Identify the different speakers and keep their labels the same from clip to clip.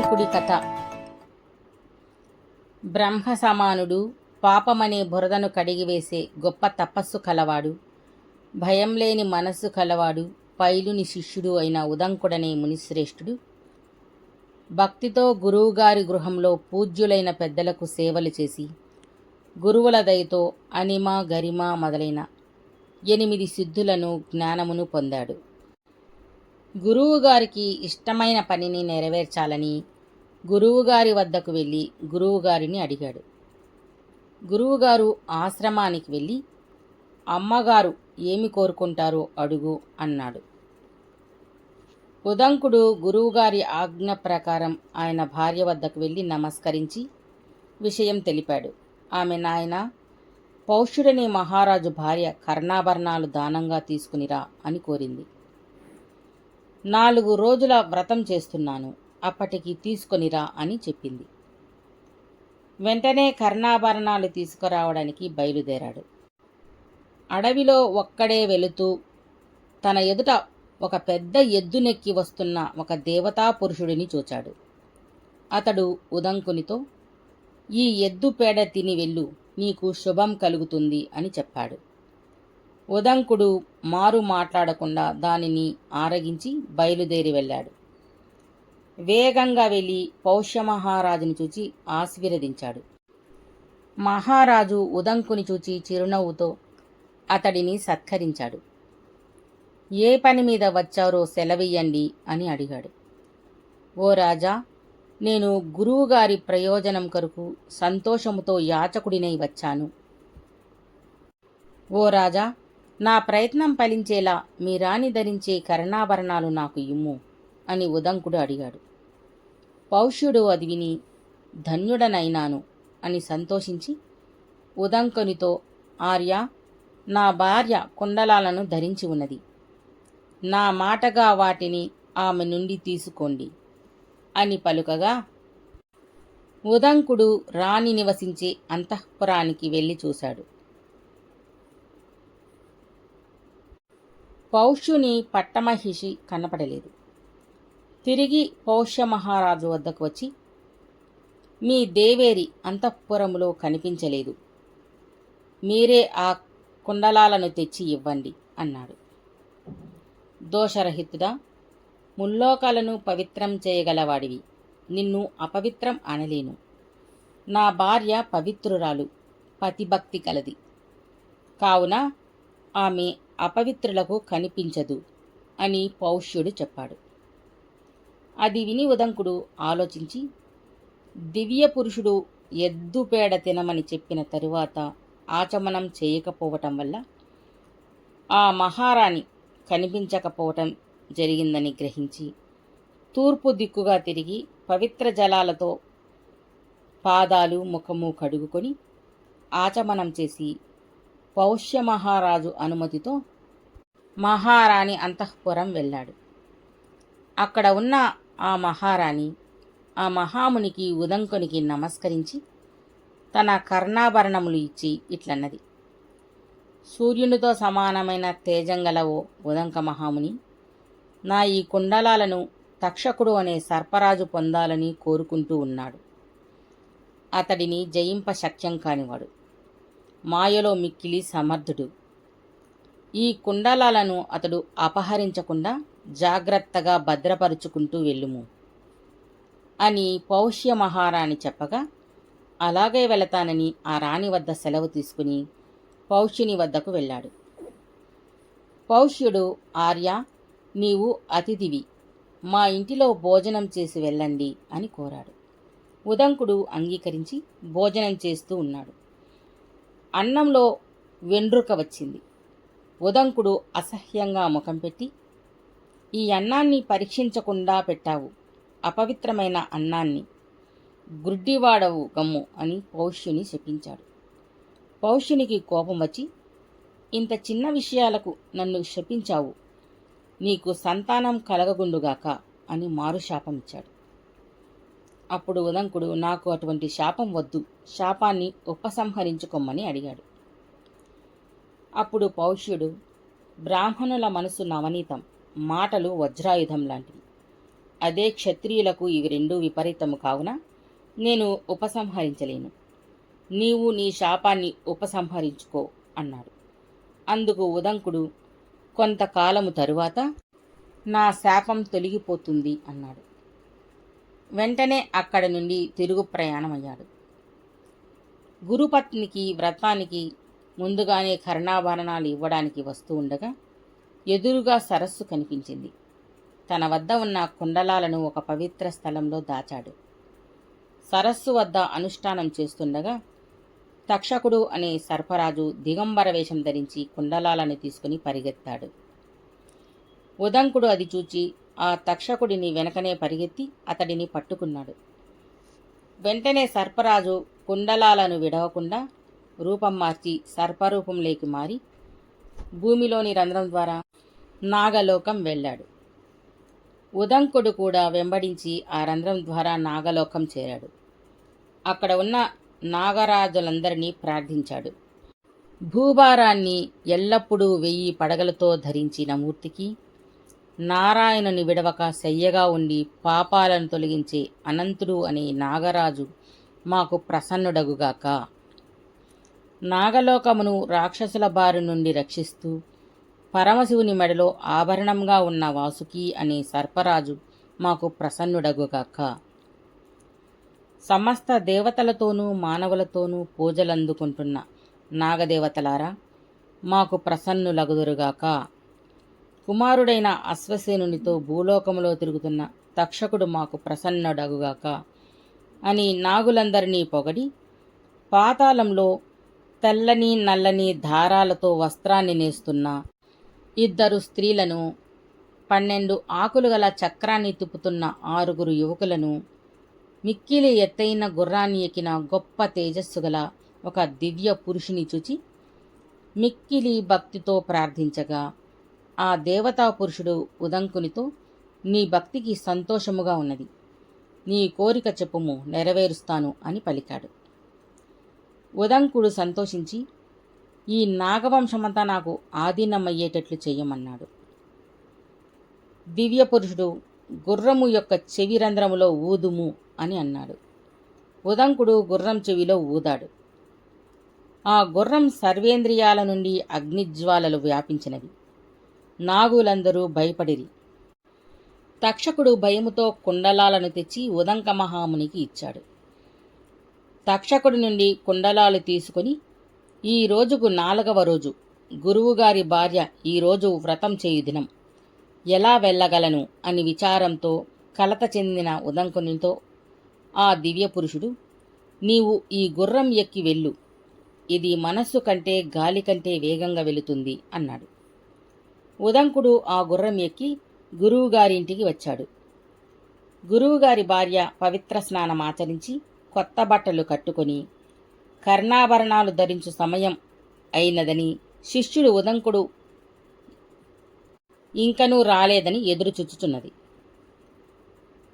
Speaker 1: ఉదంకుడి కథ బ్రహ్మ సమానుడు పాపమనే బురదను కడిగివేసే గొప్ప తపస్సు కలవాడు భయం లేని మనస్సు కలవాడు పైలుని శిష్యుడు అయిన ఉదంకుడనే మునిశ్రేష్ఠుడు. భక్తితో గురువుగారి గృహంలో పూజ్యులైన పెద్దలకు సేవలు చేసి గురువుల దయతో అనిమ గరిమ మొదలైన ఎనిమిది సిద్ధులను జ్ఞానమును పొందాడు. గురువుగారికి ఇష్టమైన పనిని నెరవేర్చాలని గురువుగారి వద్దకు వెళ్ళి గురువుగారిని అడిగాడు. గురువుగారు ఆశ్రమానికి వెళ్ళి అమ్మగారు ఏమి కోరుకుంటారో అడుగు అన్నాడు. ఉదంకుడు గురువుగారి ఆజ్ఞ ప్రకారం ఆయన భార్య వద్దకు వెళ్ళి నమస్కరించి విషయం తెలిపాడు. ఆమె నాయన పౌష్యుడనే మహారాజు భార్య కర్ణాభరణాలు దానంగా తీసుకునిరా అని కోరింది. నాలుగు రోజుల వ్రతం చేస్తున్నాను. అప్పటికి తీసుకొనిరా అని చెప్పింది. వెంటనే కర్ణాభరణాలు తీసుకురావడానికి బయలుదేరాడు. అడవిలో ఒక్కడే వెళుతూ తన ఎదుట ఒక పెద్ద ఎద్దునెక్కి వస్తున్న ఒక దేవతా పురుషుడిని చూచాడు. అతడు ఉదంకునితో ఈ ఎద్దు పేడ తిని వెళ్ళు నీకు శుభం కలుగుతుంది అని చెప్పాడు. ఉదంకుడు మారు మాట్లాడకుండా దానిని ఆరగించి బయలుదేరి వెళ్ళాడు. వేగంగా వెళ్ళి పౌష్యమహారాజుని చూచి ఆశీర్వదించాడు. మహారాజు ఉదంకుని చూచి చిరునవ్వుతో అతడిని సత్కరించాడు. ఏ పని మీద వచ్చారో సెలవియ్యండి అని అడిగాడు. ఓ రాజా నేను గురువుగారి ప్రయోజనం కొరకు సంతోషముతో యాచకుడినై వచ్చాను. ఓ రాజా నా ప్రయత్నం ఫలించేలా మీ రాణి ధరించే కర్ణాభరణాలు నాకు ఇమ్ము అని ఉదంకుడు అడిగాడు. పౌష్యుడు అది విని ధన్యుడనైనాను అని సంతోషించి ఉదంకునితో ఆర్య నా భార్య కుండలాలను ధరించి ఉన్నది. నా మాటగా వాటిని ఆమె నుండి తీసుకోండి అని పలుకగా ఉదంకుడు రాణి నివసించే అంతఃపురానికి వెళ్ళి చూశాడు. పౌష్యుని పట్టమహిషి కనపడలేదు. తిరిగి పౌష్య మహారాజు వద్దకు వచ్చి మీ దేవేరి అంతఃపురములో కనిపించలేదు. మీరే ఆ కుండలాలను తెచ్చి ఇవ్వండి అన్నాడు. దోషరహితుడా ముల్లోకాలను పవిత్రం చేయగలవాడివి. నిన్ను అపవిత్రం అనలేను. నా భార్య పవిత్రురాలు పతిభక్తి కలది. కావున ఆమె అపవిత్రులకు కనిపించదు అని పౌష్యుడు చెప్పాడు. అది విని ఉదంకుడు ఆలోచించి దివ్య పురుషుడు ఎద్దుపేడ తినమని చెప్పిన తరువాత ఆచమనం చేయకపోవటం వల్ల ఆ మహారాణి కనిపించకపోవటం జరిగిందని గ్రహించి తూర్పు దిక్కుగా తిరిగి పవిత్ర జలాలతో పాదాలు ముఖము కడుగుకొని ఆచమనం చేసి పౌష్య మహారాజు అనుమతితో మహారాణి అంతఃపురం వెళ్ళాడు. అక్కడ ఉన్న ఆ మహారాణి ఆ మహామునికి ఉదంకునికి నమస్కరించి తన కర్ణాభరణములు ఇచ్చి ఇట్లన్నది. సూర్యునితో సమానమైన తేజంగల ఓ ఉదంక మహాముని నా ఈ కుండలాలను తక్షకుడు అనే సర్పరాజు పొందాలని కోరుకుంటూ ఉన్నాడు. అతడిని జయింప శక్యం కానివాడు. మాయలో మిక్కిలి సమర్థుడు. ఈ కుండలాలను అతడు అపహరించకుండా జాగ్రత్తగా భద్రపరుచుకుంటూ వెళ్ళుము. అని పౌష్య మహారాణి చెప్పగా అలాగే వెళతానని ఆ రాణి వద్ద సెలవు తీసుకుని పౌష్యుని వద్దకు వెళ్ళాడు. పౌష్యుడు ఆర్య నీవు అతిథివి. మా ఇంటిలో భోజనం చేసి వెళ్ళండి అని కోరాడు. ఉదంకుడు అంగీకరించి భోజనం చేస్తూ ఉన్నాడు. అన్నంలో వెండ్రుక వచ్చింది. ఉదంకుడు అసహ్యంగా ముఖం పెట్టి ఈ అన్నాన్ని పరీక్షించకుండా పెట్టావు. అపవిత్రమైన అన్నాన్ని. గుడ్డివాడవు గమ్ము అని పౌష్యుని శపించాడు. పౌష్యునికి కోపం వచ్చి ఇంత చిన్న విషయాలకు నన్ను శపించావు. నీకు సంతానం కలగగుండుగాక అని మారు శాపం ఇచ్చాడు అప్పుడు ఉదంకుడు నాకు అటువంటి శాపం వద్దు. శాపాన్ని ఉపసంహరించుకోమని అడిగాడు. అప్పుడు పౌష్యుడు బ్రాహ్మణుల మనసు నవనీతం. మాటలు వజ్రాయుధం లాంటివి. అదే క్షత్రియులకు ఇవి రెండూ విపరీతము కావున? నేను ఉపసంహరించలేను. నీవు నీ శాపాన్ని ఉపసంహరించుకో అన్నాడు. అందుకు ఉదంకుడు కొంతకాలము తరువాత నా శాపం తొలగిపోతుంది అన్నాడు. వెంటనే అక్కడి నుండి తిరుగు ప్రయాణమయ్యాడు. గురుపత్నికి వ్రతానికి ముందుగానే కర్ణాభరణాలు ఇవ్వడానికి వస్తూ ఉండగా ఎదురుగా సరస్సు కనిపించింది. తన వద్ద ఉన్న కుండలాలను ఒక పవిత్ర స్థలంలో దాచాడు. సరస్సు వద్ద అనుష్ఠానం చేస్తుండగా తక్షకుడు అనే సర్పరాజు దిగంబర వేషం ధరించి కుండలాలను తీసుకుని పరిగెత్తాడు. ఉదంకుడు అది చూచి ఆ తక్షకుడిని వెనకనే పరిగెత్తి అతడిని పట్టుకున్నాడు. వెంటనే సర్పరాజు కుండలాలను విడవకుండా రూపం మార్చి సర్పరూపంలోకి మారి భూమిలోని రంధ్రం ద్వారా నాగలోకం వెళ్ళాడు. ఉదంకుడు కూడా వెంబడించి ఆ రంధ్రం ద్వారా నాగలోకం చేరాడు. అక్కడ ఉన్న నాగరాజులందరినీ ప్రార్థించాడు. భూభారాన్ని ఎల్లప్పుడూ వెయ్యి పడగలతో ధరించిన మూర్తికి నారాయణుని విడవక శయ్యగా ఉండి పాపాలను తొలగించే అనంతుడు అనే నాగరాజు మాకు ప్రసన్నుడగుగాక. నాగలోకమును రాక్షసుల బారి నుండి రక్షిస్తూ పరమశివుని మెడలో ఆభరణంగా ఉన్న వాసుకి అనే సర్పరాజు మాకు ప్రసన్నుడగుగాక. సమస్త దేవతలతోనూ మానవులతోనూ పూజలందుకుంటున్న నాగదేవతలారా మాకు ప్రసన్నులగుదురుగాక. కుమారుడైన అశ్వసేనునితో భూలోకములో తిరుగుతున్న తక్షకుడు మాకు ప్రసన్నుడగుగాక. అని నాగులందరినీ పొగడి పాతాళంలో తెల్లని నల్లని దారాలతో వస్త్రాన్ని నేస్తున్న ఇద్దరు స్త్రీలను పన్నెండు ఆకులు గల చక్రాన్ని తిప్పుతున్న ఆరుగురు యువకులను మిక్కిలి ఎత్తైన గుర్రాన్ని ఎక్కిన గొప్ప తేజస్సు గల ఒక దివ్య పురుషుని చూచి మిక్కిలి భక్తితో ప్రార్థించగా ఆ దేవతా పురుషుడు ఉదంకునితో నీ భక్తికి సంతోషముగా ఉన్నది. నీ కోరిక చెప్పుము నెరవేరుస్తాను అని పలికాడు. ఉదంకుడు సంతోషించి ఈ నాగవంశమంతా నాకు ఆధీనమయ్యేటట్లు చేయమన్నాడు. దివ్య పురుషుడు గుర్రము యొక్క చెవి రంధ్రములో ఊదుము అని అన్నాడు. ఉదంకుడు గుర్రం చెవిలో ఊదాడు. ఆ గుర్రం సర్వేంద్రియాల నుండి అగ్నిజ్వాలలు వ్యాపించినవి. నాగులందరూ భయపడిరి. తక్షకుడు భయముతో కుండలాలను తెచ్చి ఉదంక మహామునికి ఇచ్చాడు. తక్షకుడి నుండి కుండలాలు తీసుకుని ఈ రోజుకు నాలుగవ రోజు గురువుగారి భార్య ఈరోజు వ్రతం చేయు దినం. ఎలా వెళ్ళగలను అని విచారంతో కలత చెందిన ఉదంకునితో ఆ దివ్య పురుషుడు నీవు ఈ గుర్రం ఎక్కి వెళ్ళు. ఇది మనస్సు కంటే గాలి కంటే వేగంగా వెళుతుంది అన్నాడు. ఉదంకుడు ఆ గుర్రం ఎక్కి గురువుగారింటికి వచ్చాడు. గురువుగారి భార్య పవిత్ర స్నానం ఆచరించి కొత్త బట్టలు కట్టుకొని కర్ణాభరణాలు ధరించు సమయం అయినదని శిష్యుడు ఉదంకుడు ఇంకనూ రాలేదని ఎదురుచుచుచున్నది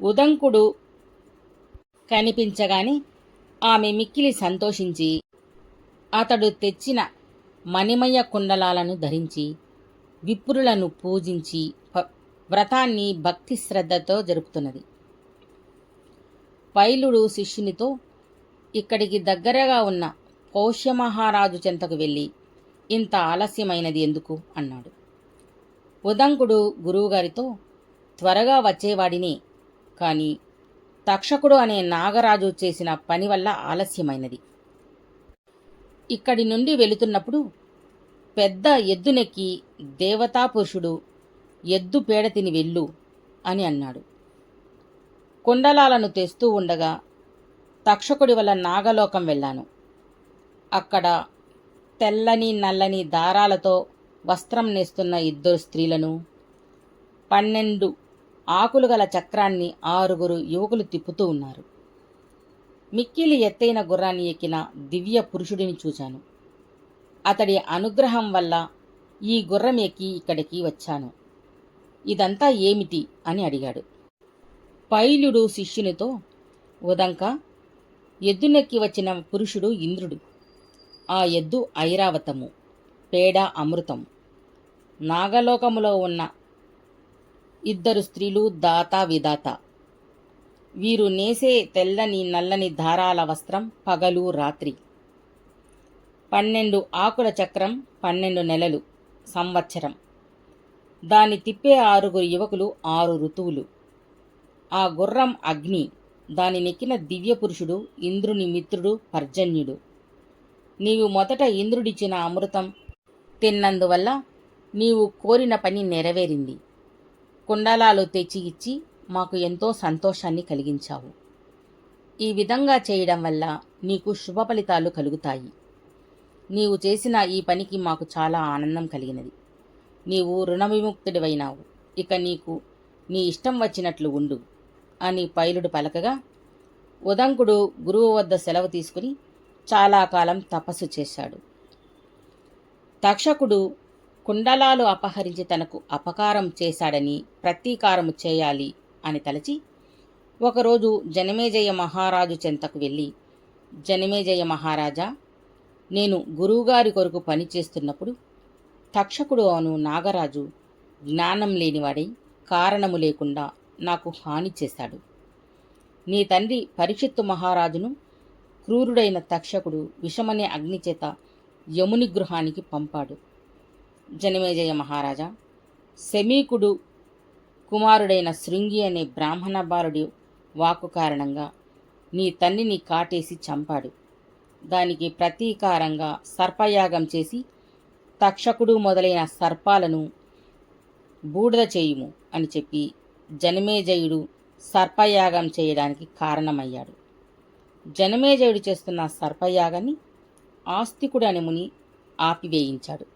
Speaker 1: ఉదంకుడు కనిపించగానే ఆమె మిక్కిలి సంతోషించి అతడు తెచ్చిన మణిమయ కుండలాలను ధరించి విప్రులను పూజించి వ్రతాన్ని భక్తి శ్రద్ధతో జరుపుతున్నది. పైలుడు శిష్యునితో ఇక్కడికి దగ్గరగా ఉన్న పౌష్యమహారాజు చెంతకు వెళ్ళి ఇంత ఆలస్యమైనది ఎందుకు అన్నాడు. ఉదంకుడు గురువుగారితో త్వరగా వచ్చేవాడినే కానీ తక్షకుడు అనే నాగరాజు చేసిన పని వల్ల ఆలస్యమైనది. ఇక్కడి నుండి వెళుతున్నప్పుడు పెద్ద ఎద్దునెక్కి దేవతా పురుషుడు ఎద్దు పేడ తిని వెళ్ళు అని అన్నాడు. కుండలాలను తెస్తూ ఉండగా తక్షకుడి వల్ల నాగలోకం వెళ్ళాను. అక్కడ తెల్లని నల్లని దారాలతో వస్త్రం నేస్తున్న ఇద్దరు స్త్రీలను పన్నెండు ఆకులు గల చక్రాన్ని ఆరుగురు యువకులు తిప్పుతూ ఉన్నారు. మిక్కిలి ఎత్తైన గుర్రాన్ని ఎక్కిన దివ్య పురుషుడిని చూశాను అతడి అనుగ్రహం వల్ల ఈ గుర్రం ఎక్కి ఇక్కడికి వచ్చాను. ఇదంతా ఏమిటి అని అడిగాడు. పైలుడు శిష్యునితో ఉదంక ఎద్దునెక్కి వచ్చిన పురుషుడు ఇంద్రుడు. ఆ ఎద్దు ఐరావతము పేడ అమృతం నాగలోకములో ఉన్న ఇద్దరు స్త్రీలు దాత విదాత. వీరు నేసే తెల్లని నల్లని దారాల వస్త్రం పగలు రాత్రి. పన్నెండు ఆకుల చక్రం పన్నెండు నెలలు సంవత్సరం. దాన్ని తిప్పే ఆరుగురు యువకులు ఆరు ఋతువులు. ఆ గుర్రం అగ్ని దాని నెక్కిన దివ్య పురుషుడు ఇంద్రుని మిత్రుడు పర్జన్యుడు. నీవు మొదట ఇంద్రుడిచ్చిన అమృతం తిన్నందువల్ల నీవు కోరిన పని నెరవేరింది. కుండలాలు తెచ్చి ఇచ్చి మాకు ఎంతో సంతోషాన్ని కలిగించావు. ఈ విధంగా చేయడం వల్ల నీకు శుభ ఫలితాలు కలుగుతాయి. నీవు చేసిన ఈ పనికి మాకు చాలా ఆనందం కలిగినది. నీవు రుణవిముక్తుడివైనావు. ఇక నీకు నీ ఇష్టం వచ్చినట్లు ఉండు అని పైలుడు పలకగా ఉదంకుడు గురువు వద్ద సెలవు తీసుకుని చాలా కాలం తపస్సు చేశాడు. తక్షకుడు కుండలాలు అపహరించి తనకు అపకారం చేశాడని ప్రతీకారము చేయాలి అని తలచి ఒకరోజు జనమేజయ మహారాజు చెంతకు వెళ్ళి జనమేజయ మహారాజా నేను గురువుగారి కొరకు పనిచేస్తున్నప్పుడు తక్షకుడు అను నాగరాజు జ్ఞానం లేనివాడై కారణము లేకుండా నాకు హాని చేశాడు. నీ తండ్రి పరీక్షిత్తు మహారాజును క్రూరుడైన తక్షకుడు విషమనే అగ్నిచేత యముని గృహానికి పంపాడు. జనమేజయ మహారాజా! శమీకుడు కుమారుడైన శృంగి అనే బ్రాహ్మణ బాలుడి వాకు కారణంగా నీ తల్లిని కాటేసి చంపాడు. దానికి ప్రతీకారంగా సర్పయాగం చేసి తక్షకుడు మొదలైన సర్పాలను బూడిద చేయుము అని చెప్పి జనమేజయుడు సర్పయాగం చేయడానికి కారణమయ్యాడు. జనమేజయుడు చేస్తున్న సర్పయాగాన్ని ఆస్తికుడు అని ముని ఆపివేయించాడు.